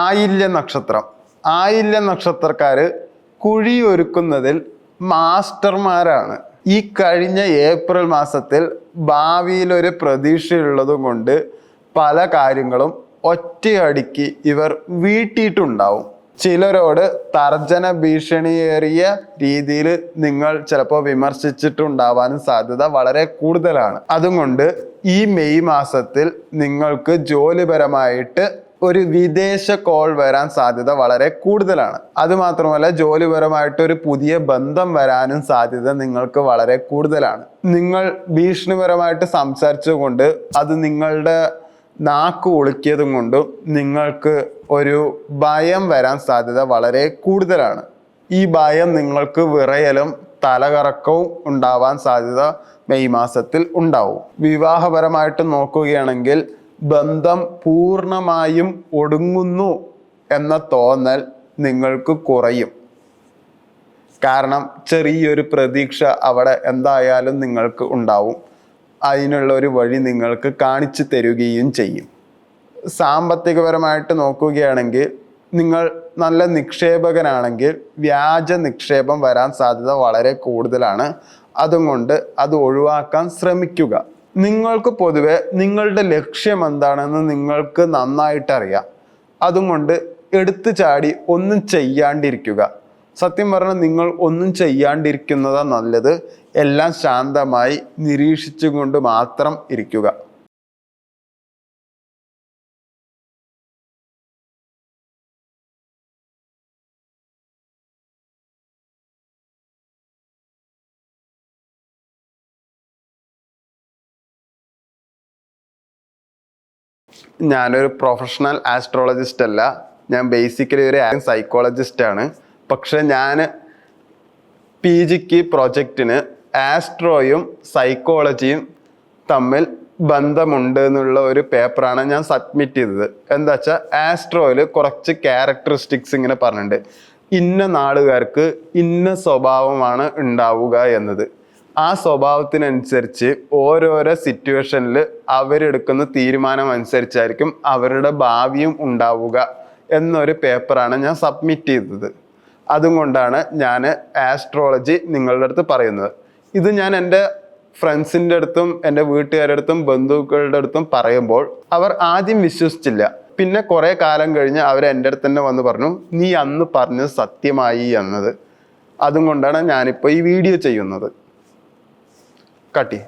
ആയില്യ നക്ഷത്രം. ആയില്യ നക്ഷത്രക്കാർ കുഴി ഒരുക്കുന്നതിൽ മാസ്റ്റർമാരാണ്. ഈ കഴിഞ്ഞ ഏപ്രിൽ മാസത്തിൽ ഭാവിയിൽ ഒരു പ്രതീക്ഷയുള്ളതും കൊണ്ട് പല കാര്യങ്ങളും ഒറ്റയടിക്ക് ഇവർ വീട്ടിയിട്ടുണ്ടാവും. ചിലരോട് തർജന ഭീഷണിയേറിയ രീതിയിൽ നിങ്ങൾ ചിലപ്പോൾ വിമർശിച്ചിട്ടുണ്ടാവാനും സാധ്യത വളരെ കൂടുതലാണ്. അതുകൊണ്ട് ഈ മെയ് മാസത്തിൽ നിങ്ങൾക്ക് ജോലിപരമായിട്ട് ഒരു വിദേശ കോൾ വരാൻ സാധ്യത വളരെ കൂടുതലാണ്. അതുമാത്രമല്ല ജോലിപരമായിട്ട് ഒരു പുതിയ ബന്ധം വരാനും സാധ്യത നിങ്ങൾക്ക് വളരെ കൂടുതലാണ്. നിങ്ങൾ ഭീഷണിപരമായിട്ട് സംസാരിച്ചുകൊണ്ട് അത് നിങ്ങളുടെ നാക്ക് ഒളുക്കിയതും കൊണ്ടും നിങ്ങൾക്ക് ഒരു ഭയം വരാൻ സാധ്യത വളരെ കൂടുതലാണ്. ഈ ഭയം നിങ്ങൾക്ക് വിറയലും തലകറക്കവും ഉണ്ടാവാൻ സാധ്യത മെയ് മാസത്തിൽ ഉണ്ടാവും. വിവാഹപരമായിട്ട് നോക്കുകയാണെങ്കിൽ ബന്ധം പൂർണമായും ഒടുങ്ങുന്നു എന്ന തോന്നൽ നിങ്ങൾക്ക് കുറയും. കാരണം ചെറിയൊരു പ്രതീക്ഷ അവിടെ എന്തായാലും നിങ്ങൾക്ക് ഉണ്ടാവും. അതിനുള്ള ഒരു വഴി നിങ്ങൾക്ക് കാണിച്ചു തരുകയും ചെയ്യും. സാമ്പത്തികപരമായിട്ട് നോക്കുകയാണെങ്കിൽ നിങ്ങൾ നല്ല നിക്ഷേപകനാണെങ്കിൽ വ്യാജ നിക്ഷേപം വരാൻ സാധ്യത വളരെ കൂടുതലാണ്. അതുകൊണ്ട് അത് ഒഴിവാക്കാൻ ശ്രമിക്കുക. നിങ്ങൾക്ക് പൊതുവെ നിങ്ങളുടെ ലക്ഷ്യം എന്താണെന്ന് നിങ്ങൾക്ക് നന്നായിട്ട് അറിയാം അതുകൊണ്ട് എടുത്തു ചാടി ഒന്നും ചെയ്യാണ്ടിരിക്കുക. സത്യം പറഞ്ഞാൽ നിങ്ങൾ ഒന്നും ചെയ്യാണ്ടിരിക്കുന്നതാണ് നല്ലത്. എല്ലാം ശാന്തമായി നിരീക്ഷിച്ചുകൊണ്ട് മാത്രം ഇരിക്കുക. ഞാനൊരു പ്രൊഫഷണൽ ആസ്ട്രോളജിസ്റ്റ് അല്ല. ഞാൻ ബേസിക്കലി ഒരു സൈക്കോളജിസ്റ്റ് ആണ്. പക്ഷെ ഞാൻ പി ജിക്ക് പ്രൊജക്റ്റിന് ആസ്ട്രോയും സൈക്കോളജിയും തമ്മിൽ ബന്ധമുണ്ട് എന്നുള്ള ഒരു പേപ്പറാണ് ഞാൻ സബ്മിറ്റ് ചെയ്തത്. എന്താ വെച്ചാൽ ആസ്ട്രോയിൽ കുറച്ച് ക്യാരക്ടറിസ്റ്റിക്സ് ഇങ്ങനെ പറഞ്ഞിട്ടുണ്ട്. ഇന്ന നാടുകാർക്ക് ഇന്ന സ്വഭാവമാണ് ഉണ്ടാവുക എന്നത്. ആ സ്വഭാവത്തിനനുസരിച്ച് ഓരോരോ സിറ്റുവേഷനിൽ അവരെടുക്കുന്ന തീരുമാനം അനുസരിച്ചായിരിക്കും അവരുടെ ഭാവിയും ഉണ്ടാവുക എന്നൊരു പേപ്പറാണ് ഞാൻ സബ്മിറ്റ് ചെയ്തത്. അതുകൊണ്ടാണ് ഞാൻ ആസ്ട്രോളജി നിങ്ങളുടെ അടുത്ത് പറയുന്നത്. ഇത് ഞാൻ എന്റെ ഫ്രണ്ട്സിന്റെ അടുത്തും എന്റെ വീട്ടുകാരുടെ അടുത്തും ബന്ധുക്കളുടെ അടുത്തും പറയുമ്പോൾ അവർ ആദ്യം വിശ്വസിച്ചില്ല. പിന്നെ കുറേ കാലം കഴിഞ്ഞ് അവർ എന്റെ അടുത്ത് തന്നെ വന്ന് പറഞ്ഞു നീ അന്ന് പറഞ്ഞത് സത്യമായി എന്നത്. അതുകൊണ്ടാണ് ഞാനിപ്പോൾ ഈ വീഡിയോ ചെയ്യുന്നത്. काटी।